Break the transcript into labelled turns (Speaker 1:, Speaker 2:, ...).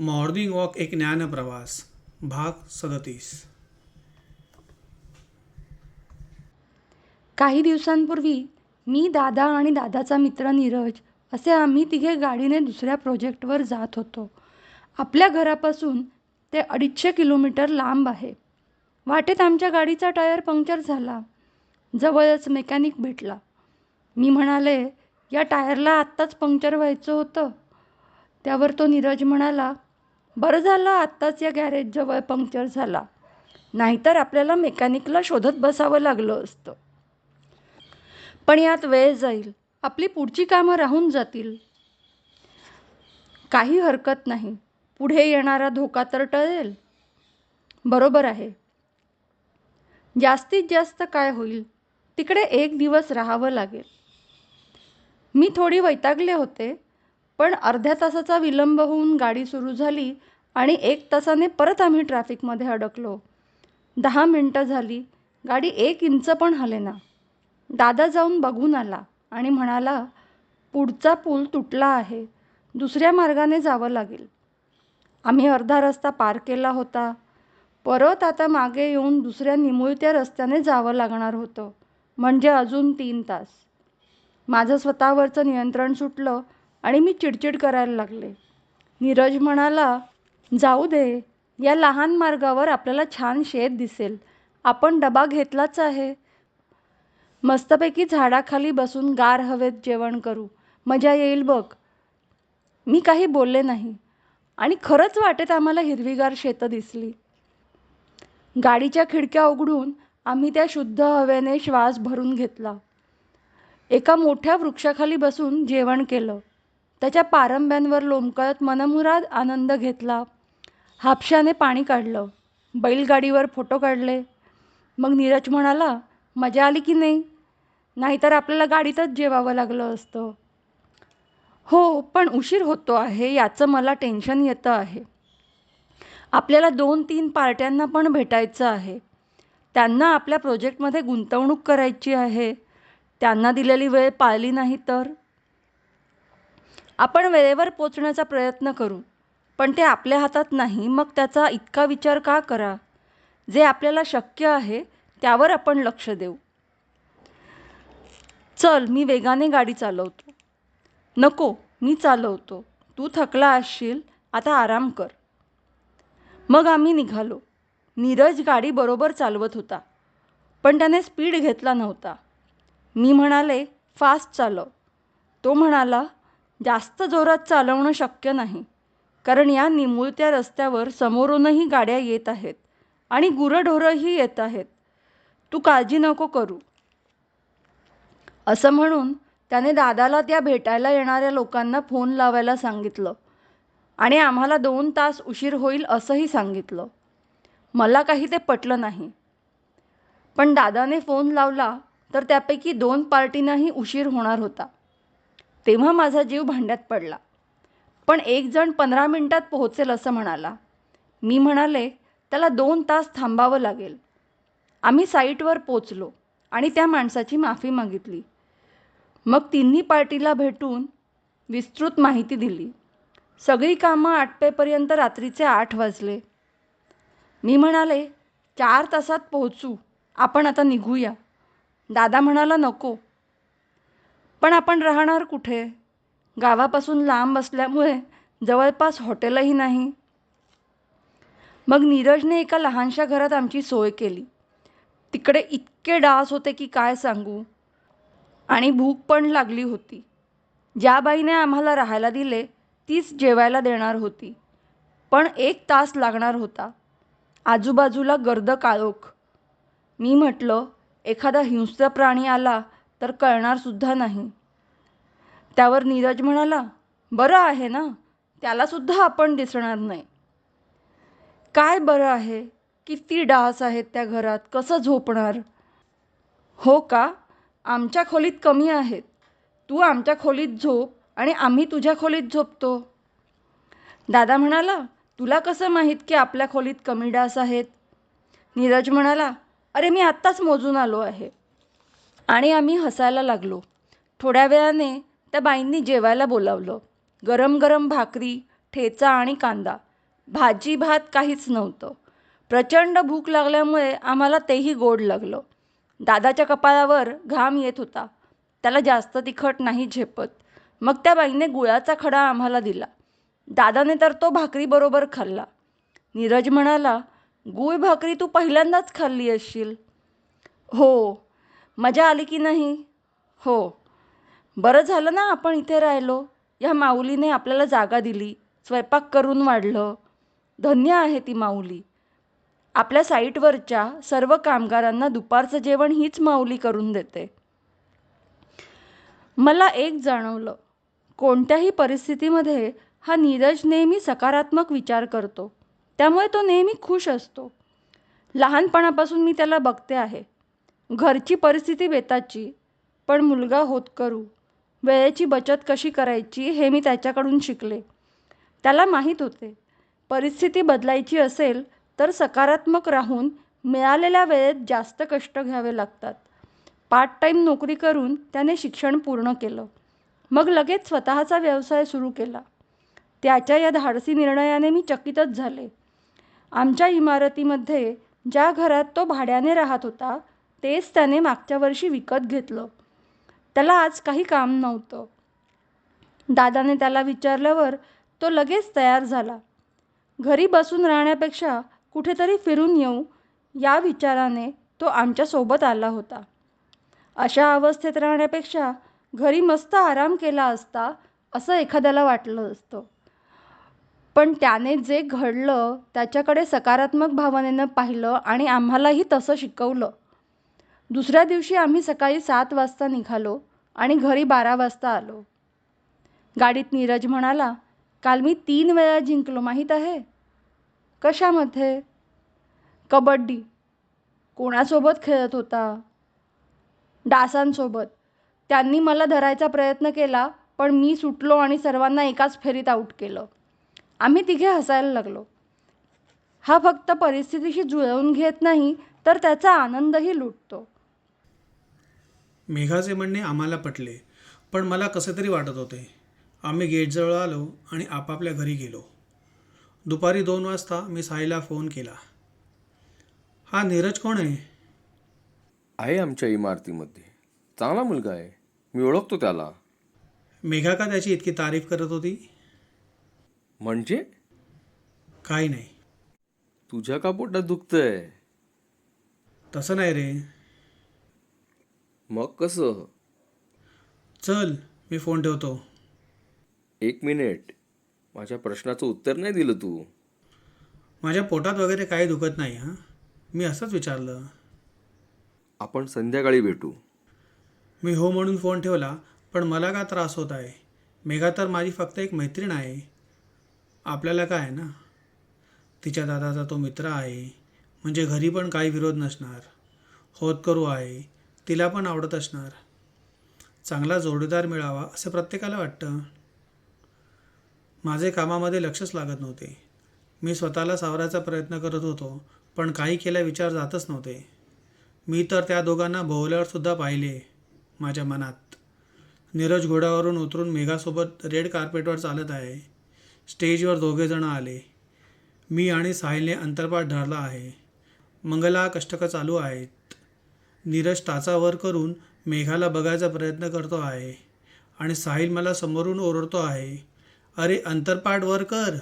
Speaker 1: Morning walk एक ज्ञानप्रवास भाग सदतीस.
Speaker 2: काही दिवसांपूर्वी मी दादा आणि दादाचा मित्र नीरज असे आम्ही तिघे गाडीने दुसऱ्या प्रोजेक्टवर जात होतो. आपल्या घरापासून ते अडीचशे किलोमीटर लांब आहे. वाटेत आमच्या गाडीचा टायर पंक्चर झाला. जवळच मेकॅनिक भेटला. मी म्हणाले या टायरला आत्ताच पंक्चर व्हायचं होतं. त्यावर तो नीरज म्हणाला बरं झालं आत्ताच या गॅरेजजवळ पंक्चर झाला. नाहीतर आपल्याला मेकॅनिकला शोधत बसावं लागलं असतं. पण यात वेळ जाईल. आपली पुढची कामं राहून जातील. काही हरकत नाही. पुढे येणारा धोका तर टळेल. बरोबर आहे. जास्तीत जास्त काय होईल तिकडे एक दिवस राहावं लागेल. मी थोडी वैतागले होते. पण अर्ध्या तासाचा विलंब होऊन गाडी सुरू झाली आणि एक तासाने परत आम्ही ट्रॅफिकमध्ये अडकलो. दहा मिनटं झाली. गाडी एक इंच पण हलेना. दादा जाऊन बघून आला आणि म्हणाला पुढचा पूल तुटला आहे. दुसऱ्या मार्गाने जावं लागेल. आम्ही अर्धा रस्ता पार केला होता. परत आता मागे येऊन दुसऱ्या निमुळत्या रस्त्याने जावं लागणार होतं. म्हणजे अजून तीन तास. माझं स्वतःवरचं नियंत्रण सुटलं. आणि मी चिडचिड करायला लागले. नीरज म्हणाला जाऊ दे या लहान मार्गावर आपल्याला छान शेत दिसेल. आपण डबा घेतलाच आहे. मस्तपैकी झाडाखाली बसून गार हवेत जेवण करू. मजा येईल बघ. मी काही बोलले नाही. आणि खरंच वाटेत आम्हाला हिरवीगार शेतं दिसली. गाडीच्या खिडक्या उघडून आम्ही त्या शुद्ध हवेने श्वास भरून घेतला. एका मोठ्या वृक्षाखाली बसून जेवण केलं. त्याच्या पारंब्यांवर लोंबकळत मनमुराद आनंद घेतला. हापशाने पाणी काढलं. बैलगाडीवर फोटो काढले. मग नीरज म्हणाला मजा आली की नाही? नाहीतर आपल्याला गाडीतच जेवावं लागलं असतं. हो पण उशीर होतो आहे याचं मला टेन्शन येतं आहे. आपल्याला दोन तीन पार्ट्यांना पण भेटायचं आहे. त्यांना आपल्या प्रोजेक्टमध्ये गुंतवणूक करायची आहे. त्यांना दिलेली वेळ पाळली नाही तर? आपण वेळेवर पोचण्याचा प्रयत्न करू. पण ते आपल्या हातात नाही मग त्याचा इतका विचार का करा? जे आपल्याला शक्य आहे त्यावर आपण लक्ष देऊ. चल मी वेगाने गाडी चालवतो. नको मी चालवतो. तू थकला असशील आता आराम कर. मग आम्ही निघालो. नीरज गाडी बरोबर चालवत होता. पण त्याने स्पीड घेतला नव्हता. मी म्हणाले फास्ट चालव. तो म्हणाला जास्त जोरात चालवणं शक्य नाही. कारण या निमुळत्या रस्त्यावर समोरूनही गाड्या येत आहेत आणि गुरंढोरंही येत आहेत. तू काळजी नको करू. असं म्हणून त्याने दादाला त्या भेटायला येणाऱ्या लोकांना फोन लावायला सांगितलं आणि आम्हाला दोन तास उशीर होईल असंही सांगितलं. मला काही ते पटलं नाही. पण दादाने फोन लावला तर त्यापैकी दोन पार्टींनाही उशीर होणार होता. तेव्हा माझा जीव भांड्यात पडला. पण एक जण पंधरा मिनटात पोहोचेल असं म्हणाला. मी म्हणाले त्याला दोन तास थांबावं लागेल. आम्ही साईटवर पोचलो आणि त्या माणसाची माफी मागितली. मग तिन्ही पार्टीला भेटून विस्तृत माहिती दिली. सगळी कामं आटपेपर्यंत रात्रीचे आठ वाजले. मी म्हणाले चार तासात पोहोचू. आपण आता निघूया. दादा म्हणाला नको. पण आपण राहणार कुठे? गावापासून लांब असल्यामुळे जवळपास हॉटेलही नाही. मग नीरजने एका लहानशा घरात आमची सोय केली. तिकडे इतके डास होते की काय सांगू? आणि भूक पण लागली होती. ज्या बाईने आम्हाला राहायला दिले तीच जेवायला देणार होती. पण एक तास लागणार होता. आजूबाजूला गर्द काळोख. मी म्हटलं एखादा हिंस्र प्राणी आला तर कळणारसुद्धा नाही. त्यावर नीरज म्हणाला बरं आहे ना? त्यालासुद्धा आपण दिसणार नाही. काय बरं आहे? किती डास आहेत त्या घरात? कसं झोपणार? हो का? आमच्या खोलीत कमी आहेत. तू आमच्या खोलीत झोप आणि आम्ही तुझ्या खोलीत झोपतो. दादा म्हणाला तुला कसं माहीत की आपल्या खोलीत कमी डास आहेत? नीरज म्हणाला अरे मी आत्ताच मोजून आलो आहे. आणि आम्ही हसायला लागलो. थोड्या वेळाने त्या बाईंनी जेवायला बोलावलं. गरम गरम भाकरी ठेचा आणि कांदा. भाजी भात काहीच नव्हतं. प्रचंड भूक लागल्यामुळे आम्हाला तेही गोड लागलं. दादाच्या कपाळावर घाम येत होता. त्याला जास्त तिखट नाही झेपत. मग त्या बाईने गुळाचा खडा आम्हाला दिला. दादाने तर तो भाकरीबरोबर खाल्ला. नीरज म्हणाला गुळ भाकरी तू पहिल्यांदाच खाल्ली असशील. हो मजा आली की नाही? हो. बरं झालं ना आपण इथे राहिलो. या माऊलीने आपल्याला जागा दिली. स्वयंपाक करून वाढलं. धन्य आहे ती माऊली. आपल्या साईटवरच्या सर्व कामगारांना दुपारचं जेवण हीच माऊली करून देते. मला एक जाणवलं. कोणत्याही परिस्थितीमध्ये हा नीरज नेहमी सकारात्मक विचार करतो. त्यामुळे तो नेहमी खुश असतो. लहानपणापासून मी त्याला बघते आहे. घरची परिस्थिती बेताची पण मुलगा होत करू. वेळेची बचत कशी करायची हे मी त्याच्याकडून शिकले. त्याला माहीत होते. परिस्थिती बदलायची असेल तर सकारात्मक राहून मिळालेल्या वेळेत जास्त कष्ट घ्यावे लागतात. पार्ट टाईम नोकरी करून त्याने शिक्षण पूर्ण केलं. मग लगेच स्वतःचा व्यवसाय सुरू केला. त्याच्या या धाडसी निर्णयाने मी चकितच झाले. आमच्या इमारतीमध्ये ज्या घरात तो भाड्याने राहत होता तेच त्याने मागच्या वर्षी विकत घेतलं. त्याला आज काही काम नव्हतं. दादाने त्याला विचारल्यावर तो लगेच तयार झाला. घरी बसून राहण्यापेक्षा कुठेतरी फिरून येऊ या विचाराने तो आमच्यासोबत आला होता. अशा अवस्थेत राहण्यापेक्षा घरी मस्त आराम केला असता असं एखाद्याला वाटलं असतं. पण त्याने जे घडलं त्याच्याकडे सकारात्मक भावनेनं पाहिलं आणि आम्हालाही तसं शिकवलं. दुसऱ्या दिवशी आम्ही सकाळी सात वाजता निघालो आणि घरी बारा वाजता आलो. गाडीत नीरज म्हणाला काल मी तीन वेळा जिंकलो माहीत आहे? कशामध्ये? कबड्डी. कोणासोबत खेळत होता? डासांसोबत. त्यांनी मला धरायचा प्रयत्न केला पण मी सुटलो आणि सर्वांना एकाच फेरीत आऊट केलं. आम्ही तिघे हसायला लागलो. हा फक्त परिस्थितीशी जुळवून घेत नाही तर त्याचा आनंदही लुटतो.
Speaker 1: मेघाचे म्हणणे आम्हाला पटले पण मला कसे तरी वाटत होते. आम्ही गेटजवळ आलो आणि आपापल्या घरी गेलो. दुपारी दोन वाजता मी साईला फोन केला. हा नीरज कोण आहे?
Speaker 3: आहे आमच्या इमारतीमध्ये. चांगला मुलगा आहे. मी ओळखतो त्याला.
Speaker 1: मेघा का त्याची इतकी तारीफ करत होती?
Speaker 3: म्हणजे?
Speaker 1: काही नाही.
Speaker 3: तुझ्या का पोटात दुखतंय?
Speaker 1: तसं नाही रे.
Speaker 3: मग कसं?
Speaker 1: चल मी फोन ठेवतो.
Speaker 3: एक मिनिट. माझ्या प्रश्नाचं उत्तर नाही दिलं तू.
Speaker 1: माझ्या पोटात वगैरे काही दुखत नाही हां? मी असंच विचारलं.
Speaker 3: आपण संध्याकाळी भेटू.
Speaker 1: मी हो म्हणून फोन ठेवला पण मला का त्रास होत आहे? मेघा तर माझी फक्त एक मैत्रीण आहे. आपल्याला काय आहे ना? तिच्या दादाचा तो मित्र आहे. म्हणजे घरी पण काही विरोध नसणार. होत करू आहे. तिला पण आवडत असणार. चांगला जोडीदार मिळावा असं प्रत्येकाला वाटतं. माझे कामामध्ये लक्षच लागत नव्हते. मी स्वतःला सावरायचा प्रयत्न करत होतो पण काही केल्या विचार जातच नव्हते. मी तर त्या दोघांना भोवल्यावरसुद्धा पाहिले माझ्या मनात. नीरज घोड्यावरून उतरून मेघासोबत रेड कार्पेटवर चालत आहे. स्टेजवर दोघेजणं आले. मी आणि साहिलने अंतरपाठ धरला आहे. मंगला कष्टकं चालू आहेत. नीरज टाचावर करून मेघाला बघायचा प्रयत्न करतो आहे. आणि साहिल मला समोरून ओरडतो आहे. अरे अंतरपाठ वर कर.